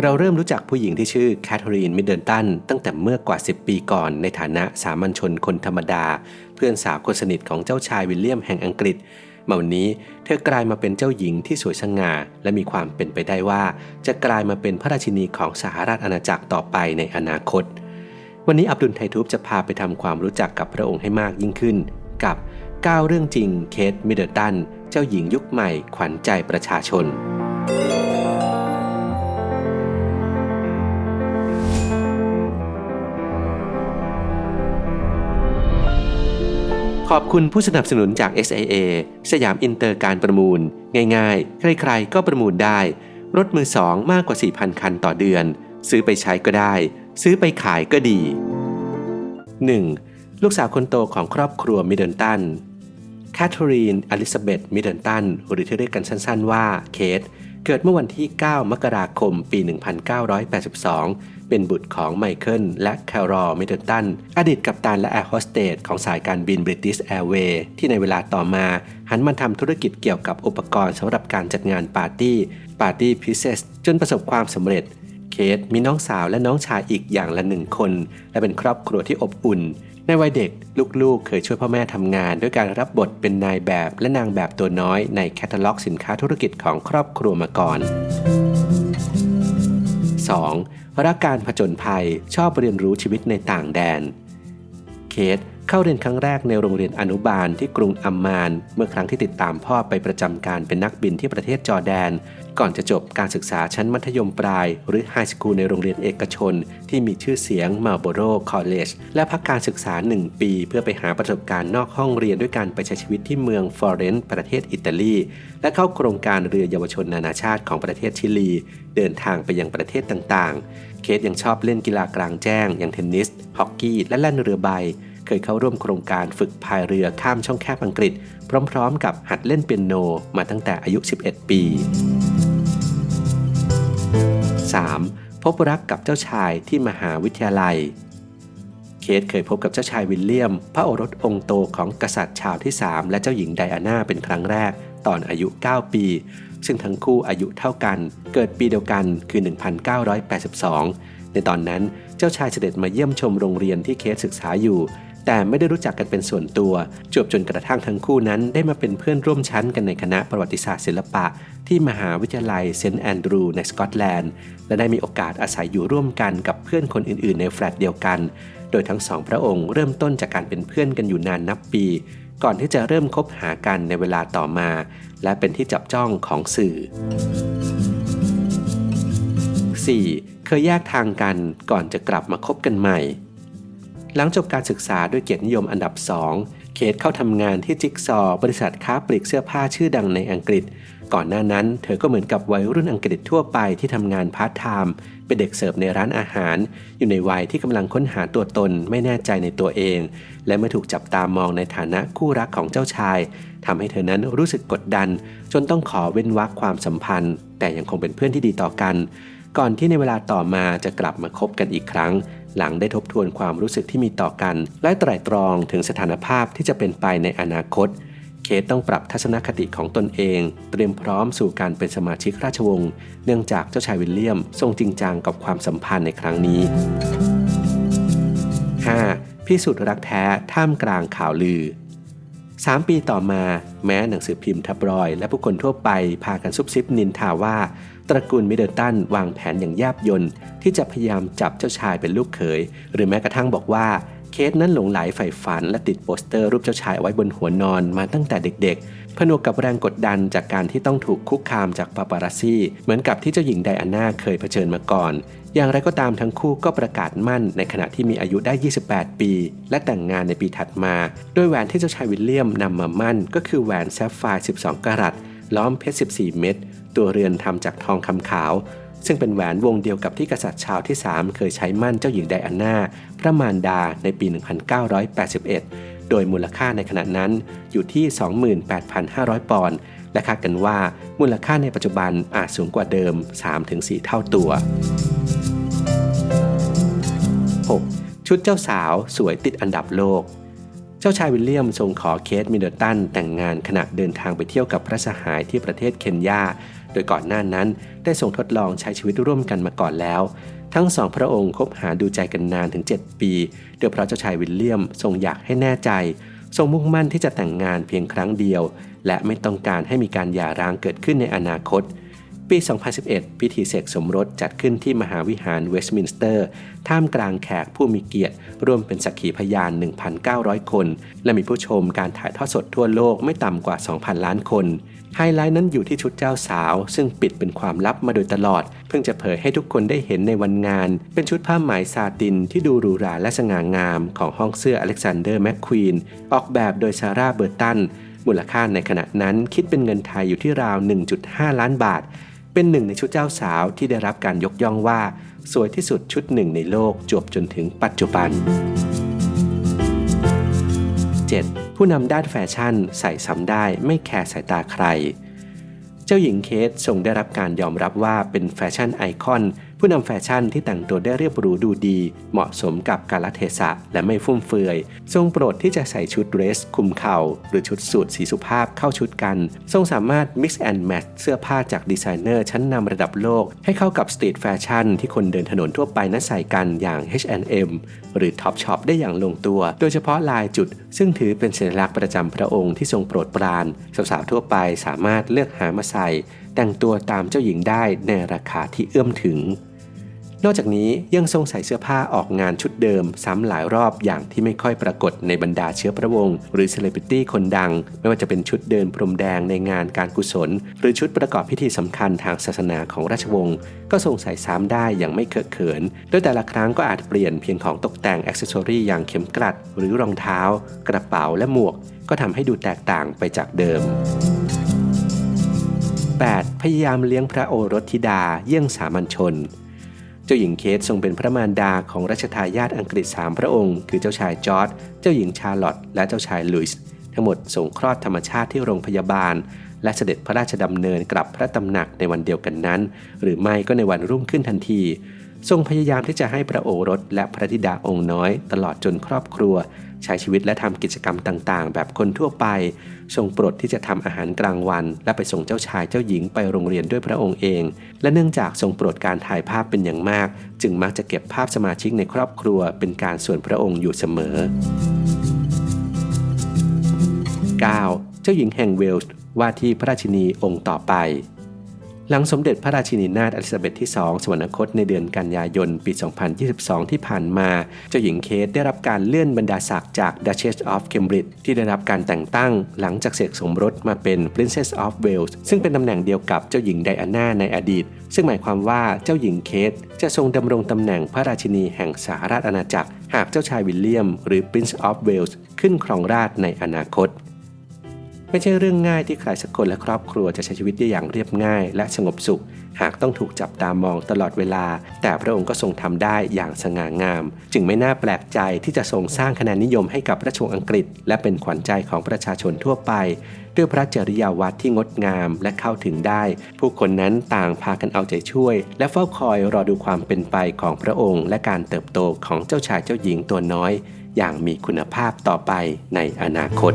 เราเริ่มรู้จักผู้หญิงที่ชื่อแคทเธอรีนมิดเดิลตันตั้งแต่เมื่อกว่า 10 ปีก่อนในฐานะสามัญชนคนธรรมดา เพื่อนสาวคนสนิทของเจ้าชายวิลเลียมแห่งอังกฤษมาวันนี้เธอกลายมาเป็นเจ้าหญิงที่สวยสง่า และมีความเป็นไปได้ว่า จะกลายมาเป็นพระราชินีของสหราชอาณาจักรต่อไปในอนาคต วันนี้อับดุลไททูบจะพาไปทำความรู้จักกับพระองค์ให้มากยิ่งขึ้น กับ 9 เรื่องจริงเคทมิดเดิลตัน เจ้าหญิงยุคใหม่ขวัญใจประชาชน ขอบคุณผู้สนับสนุนจาก SIA สยามอินเตอร์การประมูล ง่ายๆ ใครๆ ก็ประมูลได้ รถมือสองมากกว่า 4,000 คันต่อเดือน ซื้อไปใช้ก็ได้ ซื้อไปขายก็ดี 1. ลูกสาวคนโตของครอบครัวมิดเดิลตันแคทเธอรีนอลิซาเบธมิดเดิลตันหรือที่เรียกกันสั้น ๆ ว่าเคทเกิดเมื่อวันที่ 9 มกราคม ปี 1982 เป็นบุตรของไมเคิลและแครอลมิดเดิลตัน อดีตกัปตันและแอร์โฮสเตสของสายการบินบริติชแอร์เวย์ที่ในเวลาต่อมา หันมาทำธุรกิจเกี่ยวกับอุปกรณ์สำหรับการจัดงานปาร์ตี้ปาร์ตี้พิเศษจนประสบความสำเร็จเคทมีน้องสาวและน้องชายอีกอย่างละหนึ่งคน และเป็นครอบครัวที่อบอุ่น ในวัยเด็กลูกๆ เคยช่วยพ่อแม่ทำงาน ด้วยการรับบทเป็นนายแบบและนางแบบตัวน้อยในแคตตาล็อกสินค้าธุรกิจของครอบครัวมาก่อน 2. รักการผจญภัยชอบเรียนรู้ชีวิตในต่างแดน เคท เข้าเรียนครั้งแรกในโรงเรียนอนุบาลที่กรุงอัมมาน เมื่อครั้งที่ติดตามพ่อไปประจำการเป็นนักบินที่ประเทศจอร์แดน ก่อนจะจบการศึกษาชั้นมัธยมปลาย หรือไฮสคูลในโรงเรียนเอกชน ที่มีชื่อเสียงมาโบโรคอลเลจและพักการศึกษา 1 ปี เพื่อไปหาประสบการณ์นอกห้องเรียนด้วยการไปใช้ชีวิตที่เมืองฟลอเรนซ์ประเทศอิตาลี และเข้าโครงการเรือเยาวชนนานาชาติของประเทศชิลี เดินทางไปยังประเทศต่างๆ เคทยังชอบเล่นกีฬากลางแจ้ง อย่างเทนนิสฮอกกี้และเล่นเรือใบ เคยเข้าร่วมโครงการฝึกพายเรือข้ามช่องแคบอังกฤษ พร้อมๆ กับหัดเล่นเปียโนมาตั้งแต่อายุ 11 ปี 3. พบรักกับเจ้าชายที่มหาวิทยาลัย เคทเคยพบกับเจ้าชายวิลเลียม พระโอรสองค์โตของกษัตริย์ชาวที่ 3 และเจ้าหญิงไดอาน่าเป็นครั้งแรก ตอนอายุ 9 ปี ซึ่งทั้งคู่อายุเท่ากัน เกิดปีเดียวกันคือ 1982 ในตอนนั้นเจ้าชายเสด็จมาเยี่ยมชมโรงเรียนที่เคทศึกษาอยู่ แต่ไม่ได้รู้จักกันเป็นส่วนตัว จวบจนกระทั่งทั้งคู่นั้น ได้มาเป็นเพื่อนร่วมชั้นกันในคณะประวัติศาสตร์ศิลปะ ที่มหาวิทยาลัยเซนต์แอนดรูในสกอตแลนด์ และได้มีโอกาสอาศัยอยู่ร่วมกันกับเพื่อนคนอื่นๆ ในแฟลตเดียวกัน โดยทั้งสองพระองค์เริ่มต้นจากการเป็นเพื่อนกันอยู่นานนับปี ก่อนที่จะเริ่มคบหากันในเวลาต่อมา และเป็นที่จับจ้องของสื่อ 4. เคยแยกทางกันก่อนจะกลับมาคบกันใหม่ หลังจบการศึกษาด้วยเกียรตินิยมอันดับ 2เคทเข้าทำงานที่จิ๊กซอว์บริษัทค้าปลีกเสื้อผ้าชื่อดังในอังกฤษ ก่อนหน้านั้น เธอก็เหมือนกับวัยรุ่นอังกฤษทั่วไปที่ทำงานพาร์ทไทม์เป็นเด็กเสิร์ฟในร้านอาหาร อยู่ในวัยที่กำลังค้นหาตัวตนไม่แน่ใจในตัวเอง และเมื่อถูกจับตามองในฐานะคู่รักของเจ้าชายทำให้เธอนั้นรู้สึกกดดัน จนต้องขอเว้นวรรคความสัมพันธ์ แต่ยังคงเป็นเพื่อนที่ดีต่อกัน ก่อนที่ในเวลาต่อมาจะกลับมาคบกันอีกครั้ง หลังได้ทบทวนความรู้สึกที่มีต่อกัน และไตร่ตรองถึงสถานภาพที่จะเป็นไปในอนาคต เคทต้องปรับทัศนคติของตนเอง เตรียมพร้อมสู่การเป็นสมาชิกราชวงศ์เนื่องจากเจ้าชายวิลเลียม ทรงจริงจังกับความสัมพันธ์ในครั้งนี้ 5. พิสูจน์รักแท้ท่ามกลางข่าวลือ 3 ปีต่อมาแม้หนังสือพิมพ์ทับรอย และผู้คนทั่วไปพากันซุบซิบนินทาว่า ตระกูลมิดเดิลตันวางแผนอย่างแยบยนที่จะพยายามจับเจ้าชายเป็นลูกเขย หรือแม้กระทั่งบอกว่าเคสนั้นหลงไหลใฝ่ฝันและติดโปสเตอร์รูปเจ้าชายไว้บนหัวนอนมาตั้งแต่เด็กๆ ผนวกกับแรงกดดันจากการที่ต้องถูกคุกคามจากปาปารัสซี่ เหมือนกับที่เจ้าหญิงไดอาน่าเคยเผชิญมาก่อน อย่างไรก็ตามทั้งคู่ก็ประกาศมั่นในขณะที่มีอายุได้ 28 ปี และแต่งงานในปีถัดมา โดยแหวนที่เจ้าชายวิลเลียมนำมามั่น ก็คือแหวนแซฟไฟร์ 12กะรัต ล้อมเพชร 14 เม็ด ตัวเรือนทำจากทองคำขาว ซึ่งเป็นแหวนวงเดียวกับที่กษัตริย์ชาวที่ 3 เคยใช้มั่นเจ้าหญิงไดอาน่าพระมารดาในปี 1981 โดยมูลค่าในขณะนั้นอยู่ที่ 28,500 ปอนด์และคาดกันว่ามูลค่าในปัจจุบันอาจสูงกว่าเดิม 3-4 เท่าตัว 6. ชุดเจ้าสาวสวยติดอันดับโลก เจ้าชายวิลเลียมทรงขอเคทมิดเดิลตันแต่งงานขณะเดินทางไปเที่ยวกับพระสหายที่ประเทศเคนยา โดยก่อนหน้านั้นได้ทรงทดลองใช้ชีวิตร่วมกันมาก่อนแล้ว ทั้งสองพระองค์คบหาดูใจกันนานถึง 7 ปีโดยเพราะเจ้าชายวิลเลียมทรงอยากให้แน่ใจ ทรงมุ่งมั่นที่จะแต่งงานเพียงครั้งเดียว และไม่ต้องการให้มีการหย่าร้างเกิดขึ้นในอนาคต ปี 2011 พิธีเสกสมรสจัดขึ้นที่มหาวิหารเวสต์มินสเตอร์ ท่ามกลางแขกผู้มีเกียรติรวมเป็นสักขีพยาน 1,900 คน และมีผู้ชมการถ่ายทอดสดทั่วโลกไม่ต่ำกว่า 2,000 ล้านคนไฮไลท์นั้นอยู่ที่ชุดเจ้าสาว ซึ่งปิดเป็นความลับมาโดยตลอด พิ่งจะเผยให้ทุกคนได้เห็นในวันงาน เป็นชุดผ้าไหมซาตินที่ดูหรูหราและสง่างามของห้องเสื้ออเล็กซานเดอร์แมคควีนออกแบบโดยซาร่าเบอร์ตัน มูลค่าในขณะนั้นคิดเป็นเงินไทยอยู่ที่ราว 1.5 ล้านบาท เป็นหนึ่งในชุดเจ้าสาวที่ได้รับการยกย่องว่า สวยที่สุดชุดหนึ่งในโลกจบจนถึงปัจจุบัน 7. ผู้นำด้านแฟชั่นใส่ซ้ำได้ไม่แคร์สายตาใคร เจ้าหญิงเคททรงได้รับการยอมรับว่าเป็นแฟชั่นไอคอน ผู้นำแฟชั่นที่แต่งตัวได้เรียบหรูดูดี เหมาะสมกับกาลเทศะและไม่ฟุ่มเฟือย ทรงโปรดที่จะใส่ชุดเดรสคุมเข่า หรือชุดสูทสีสุภาพเข้าชุดกัน ทรงสามารถ mix and match เสื้อผ้าจากดีไซเนอร์ชั้นนำระดับโลก ให้เข้ากับสตรีทแฟชั่นที่คนเดินถนนทั่วไปนั้นใส่กันอย่าง H&M หรือ Topshop ได้อย่างลงตัว โดยเฉพาะลายจุด ซึ่งถือเป็นสัญลักษณ์ประจำพระองค์ที่ทรงโปรดปรานสาวๆทั่วไปสามารถเลือกหามาใส่ แต่งตัวตามเจ้าหญิงได้ในราคาที่เอื้อมถึง นอกจากนี้ยังทรงใส่เสื้อผ้าออกงานชุดเดิม ซ้ำหลายรอบอย่างที่ไม่ค่อยปรากฏในบรรดาเชื้อพระวงศ์หรือเซเลบริตี้คนดัง ไม่ว่าจะเป็นชุดเดินพรมแดงในงานการกุศล หรือชุดประกอบพิธีสำคัญทางศาสนาของราชวงศ์ก็ทรงใส่ซ้ำได้อย่างไม่เคอะเขิน โดยแต่ละครั้งก็อาจเปลี่ยนเพียงของตกแต่งอ็อกเซอรี่อย่างเข็มกลัด หรือรองเท้า กระเป๋าและหมวก ก็ทำให้ดูแตกต่างไปจากเดิม 8. พยายามเลี้ยงพระโอรสธิดาเยี่ยงสามัญชน จ้าหญิงเคททรงเป็นพระมารดาของรัชทายาทอังกฤษ 3 พระองค์ คือเจ้าชายจอร์ดเจ้าหญิงชาร์ลอตต์และเจ้าชายลุยส์ทั้งหมดส่งคลอดธรรมชาติที่โรงพยาบาล และเสด็จพระราชดำเนินกลับพระตำหนักในวันเดียวกันนั้น หรือไม่ก็ในวันรุ่งขึ้นทันที ทรงพยายามที่จะให้พระโอรสและพระธิดาองค์น้อย ตลอดจนครอบครัว ใช้ชีวิตและทำกิจกรรมต่างๆ แบบคนทั่วไป ทรงโปรดที่จะทำอาหารกลางวัน และไปส่งเจ้าชายเจ้าหญิงไปโรงเรียนด้วยพระองค์เอง และเนื่องจากทรงโปรดการถ่ายภาพเป็นอย่างมาก จึงมักจะเก็บภาพสมาชิกในครอบครัว เป็นการส่วนพระองค์อยู่เสมอ 9. เจ้าหญิงแห่งเวลส์ว่าที่พระราชินีองค์ต่อไป หลังสมเด็จพระราชินีนาถอลิซาเบธที่ 2 สวรรคตในเดือนกันยายน ปี 2022 ที่ผ่านมา เจ้าหญิงเคทได้รับการเลื่อนบรรดาศักดิ์จาก Duchess of Cambridge ที่ได้รับการแต่งตั้งหลังจากเสกสมรสมาเป็น Princess of Wales ซึ่งเป็นตำแหน่งเดียวกับเจ้าหญิงไดอาน่าในอดีต ซึ่งหมายความว่าเจ้าหญิงเคทจะทรงดำรงตำแหน่งพระราชินีแห่งสหราชอาณาจักร หากเจ้าชายวิลเลียม หรือ Prince of Wales ขึ้นครองราชในอนาคต ไม่ใช่เรื่องง่ายที่ใครสักคนและครอบครัวจะใช้ชีวิตได้อย่างเรียบง่าย และสงบสุข หากต้องถูกจับตามองตลอดเวลา แต่พระองค์ก็ทรงทำได้อย่างสง่างาม จึงไม่น่าแปลกใจที่จะทรงสร้างคะแนนนิยมให้กับราชวงศ์อังกฤษ และเป็นขวัญใจของประชาชนทั่วไป ด้วยพระจริยาวัดที่งดงามและเข้าถึงได้ ผู้คนนั้นต่างพากันเอาใจช่วย และเฝ้าคอยรอดูความเป็นไปของพระองค์ และการเติบโตของเจ้าชายเจ้าหญิงตัวน้อย อย่างมีคุณภาพต่อไปในอนาคต